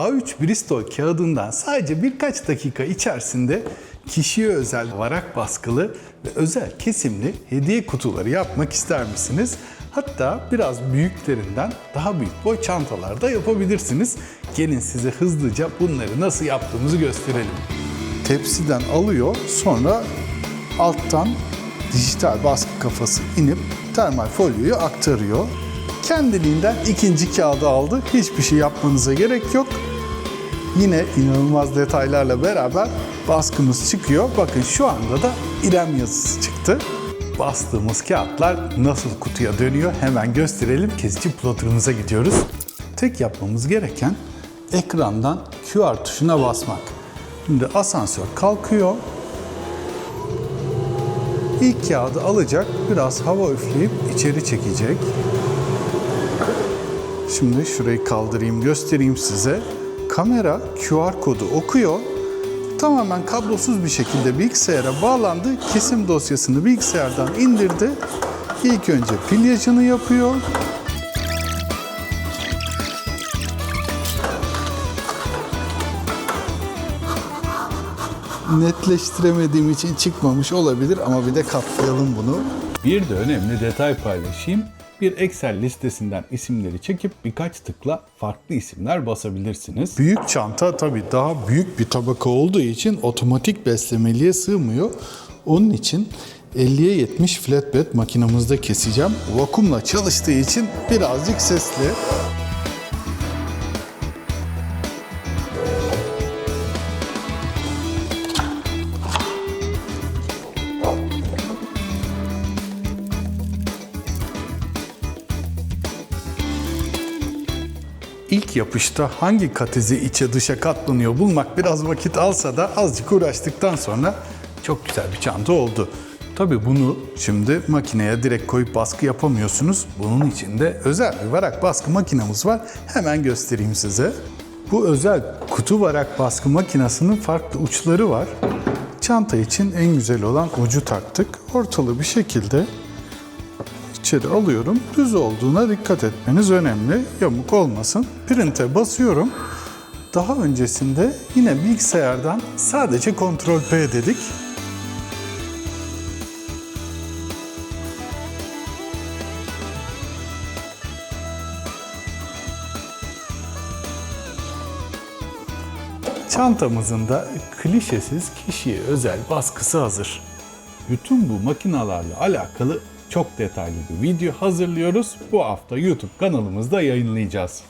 A3 Bristol kağıdından sadece birkaç dakika içerisinde kişiye özel varak baskılı ve özel kesimli hediye kutuları yapmak ister misiniz? Hatta biraz büyüklerinden daha büyük boy çantalar da yapabilirsiniz. Gelin size hızlıca bunları nasıl yaptığımızı gösterelim. Tepsiden alıyor sonra alttan dijital baskı kafası inip termal folyoyu aktarıyor. Kendiliğinden ikinci kağıdı aldı. Hiçbir şey yapmanıza gerek yok. Yine inanılmaz detaylarla beraber baskımız çıkıyor. Bakın şu anda da İrem yazısı çıktı. Bastığımız kağıtlar nasıl kutuya dönüyor hemen gösterelim. Kesici plotter'ımıza gidiyoruz. Tek yapmamız gereken ekrandan QR tuşuna basmak. Şimdi asansör kalkıyor. İlk kağıdı alacak, biraz hava üfleyip içeri çekecek. Şimdi şurayı kaldırayım, göstereyim size. Kamera QR kodu okuyor. Tamamen kablosuz bir şekilde bilgisayara bağlandı. Kesim dosyasını bilgisayardan indirdi. İlk önce pilyajını yapıyor. Netleştiremediğim için çıkmamış olabilir ama bir de katlayalım bunu. Bir de önemli detay paylaşayım. Bir Excel listesinden isimleri çekip birkaç tıkla farklı isimler basabilirsiniz. Büyük çanta tabii daha büyük bir tabaka olduğu için otomatik beslemeliğe sığmıyor. Onun için 50'ye 70 flatbed makinamızda keseceğim. Vakumla çalıştığı için birazcık sesli. İlk yapışta hangi katezi içe dışa katlanıyor bulmak biraz vakit alsa da azıcık uğraştıktan sonra çok güzel bir çanta oldu. Tabii bunu şimdi makineye direkt koyup baskı yapamıyorsunuz. Bunun için de özel bir varak baskı makinamız var. Hemen göstereyim size. Bu özel kutu varak baskı makinasının farklı uçları var. Çanta için en güzel olan ucu taktık. Ortalı bir şekilde içeri alıyorum. Düz olduğuna dikkat etmeniz önemli. Yamuk olmasın. Print'e basıyorum. Daha öncesinde yine bilgisayardan sadece Ctrl P dedik. Çantamızın da klişesiz kişiye özel baskısı hazır. Bütün bu makinalarla alakalı çok detaylı bir video hazırlıyoruz. Bu hafta YouTube kanalımızda yayınlayacağız.